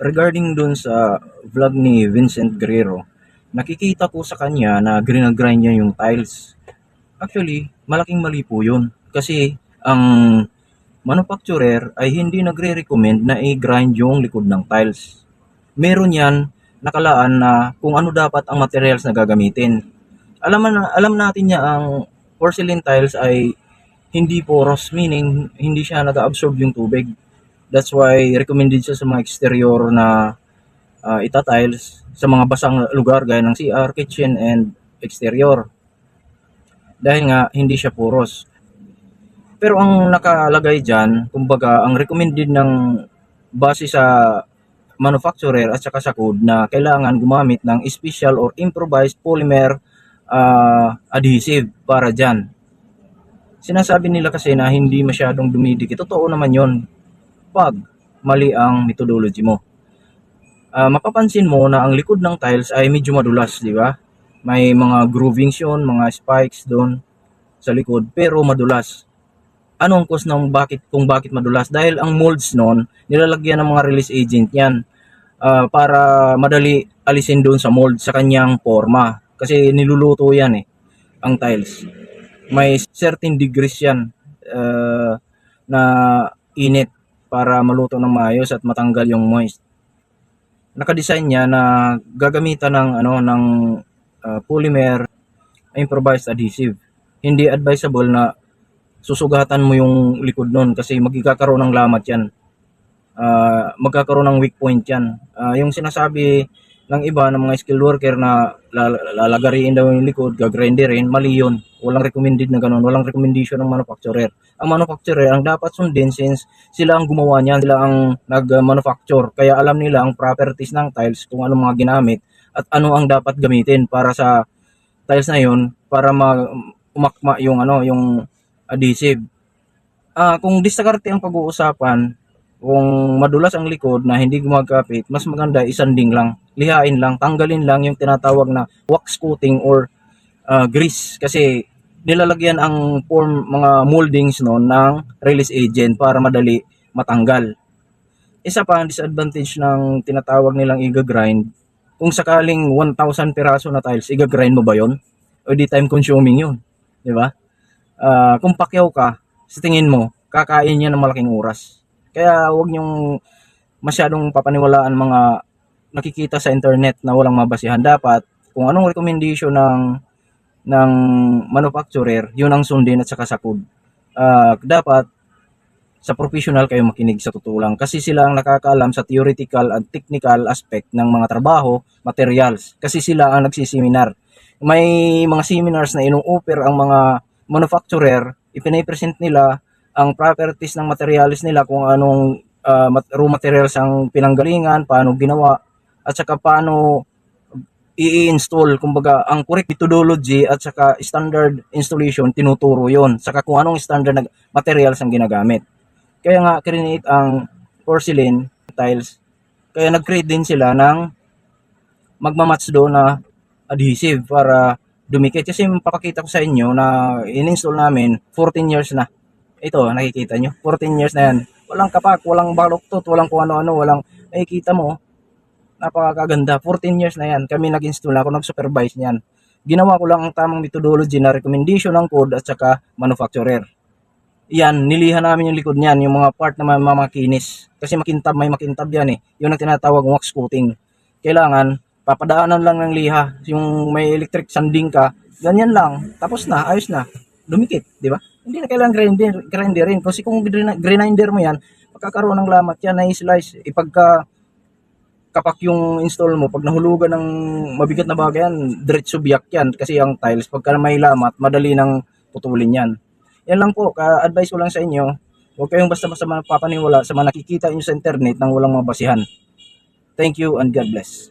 regarding dun sa vlog ni Vincent Guerrero, nakikita ko sa kanya na grinagrind niya yung tiles. Actually, malaking mali po yun. Kasi ang manufacturer ay hindi nagre-recommend na i-grind yung likod ng tiles. Meron yan nakalaan na kung ano dapat ang materials na gagamitin. Alam, na, alam natin niya ang porcelain tiles ay hindi porous, meaning hindi siya nag-absorb yung tubig. That's why recommended siya sa mga exterior na uh, ita-tiles sa mga basang lugar gaya ng CR, kitchen, and exterior. Dahil nga, hindi siya porous. Pero ang nakalagay dyan, kumbaga, ang recommended ng base sa manufacturer at saka sa code na kailangan gumamit ng special or improvised polymer uh, adhesive para dyan. Sinasabi nila kasi na hindi masyadong dumidikit. Totoo naman yon pag mali ang methodology mo. Uh, mapapansin mo na ang likod ng tiles ay medyo madulas, di ba? May mga groovings yun, mga spikes doon sa likod, pero madulas. Anong cause ng bakit kung bakit madulas? Dahil ang molds noon, nilalagyan ng mga release agent yan uh, para madali alisin doon sa mold sa kanyang forma. Kasi niluluto yan eh, ang tiles. May certain degrees yan uh, na init para maluto ng maayos at matanggal yung moist. Nakadesign niya na gagamitan ng ano ng uh, polymer improvised adhesive. Hindi advisable na susugatan mo yung likod nun kasi magkakaroon ng lamat yan. Uh, magkakaroon ng weak point yan. Uh, yung sinasabi ng iba ng mga skilled worker na lalagariin daw yung likod, gagrinderin, mali yun. Walang recommended na ganun. Walang recommendation ng manufacturer. Ang manufacturer, ang dapat sundin since sila ang gumawa niyan, sila ang nag-manufacture. Kaya alam nila ang properties ng tiles, kung ano mga ginamit, at ano ang dapat gamitin para sa tiles na yun, para ma umakma yung ano, yung adhesive. Ah, kung diskarte ang pag-uusapan, kung madulas ang likod na hindi gumagapit, mas maganda isanding lang, lihain lang, tanggalin lang yung tinatawag na wax coating or uh, grease kasi nilalagyan ang form mga moldings no ng release agent para madali matanggal. Isa pa ang disadvantage ng tinatawag nilang iga-grind, kung sakaling 1,000 piraso na tiles, iga-grind mo ba yon? O di time consuming yun. Di ba? Uh, kung pakyaw ka, sa tingin mo, kakain niya ng malaking oras kaya huwag niyong masyadong papaniwalaan mga nakikita sa internet na walang mabasihan. Dapat kung anong recommendation ng ng manufacturer, yun ang sundin at saka sakod. Uh, dapat sa professional kayo makinig sa totoo kasi sila ang nakakaalam sa theoretical at technical aspect ng mga trabaho, materials kasi sila ang nagsiseminar. May mga seminars na ino-offer ang mga manufacturer, ipinapresent nila ang properties ng materials nila kung anong uh, raw materials ang pinanggalingan, paano ginawa, at saka paano i-install, kumbaga, ang correct methodology at saka standard installation, tinuturo yon Saka kung anong standard na materials ang ginagamit. Kaya nga, create ang porcelain tiles. Kaya nag-create din sila ng magmamatch doon na adhesive para dumikit. Kasi papakita ko sa inyo na in-install namin 14 years na ito, nakikita nyo. 14 years na yan. Walang kapak, walang baloktot, walang kung ano-ano, walang nakikita mo. Napakaganda. 14 years na yan. Kami nag-install ako, nag-supervise niyan. Ginawa ko lang ang tamang methodology na recommendation ng code at saka manufacturer. Yan, nilihan namin yung likod niyan, yung mga part na mamakinis. Kasi makintab, may makintab yan eh. Yung ang tinatawag wax coating. Kailangan, papadaanan lang ng liha. Yung may electric sanding ka, ganyan lang. Tapos na, ayos na. Dumikit, di ba? Hindi na kailangan grinder, grinderin. Kasi kung grinder mo yan, magkakaroon ng lamat yan na i-slice. Ipagka kapak yung install mo, pag nahulugan ng mabigat na bagay yan, diretso biyak yan. Kasi ang tiles, pagka may lamat, madali nang putulin yan. Yan lang po, ka-advise ko lang sa inyo, huwag kayong basta-basta mapapaniwala sa mga nakikita nyo sa internet nang walang mabasihan. Thank you and God bless.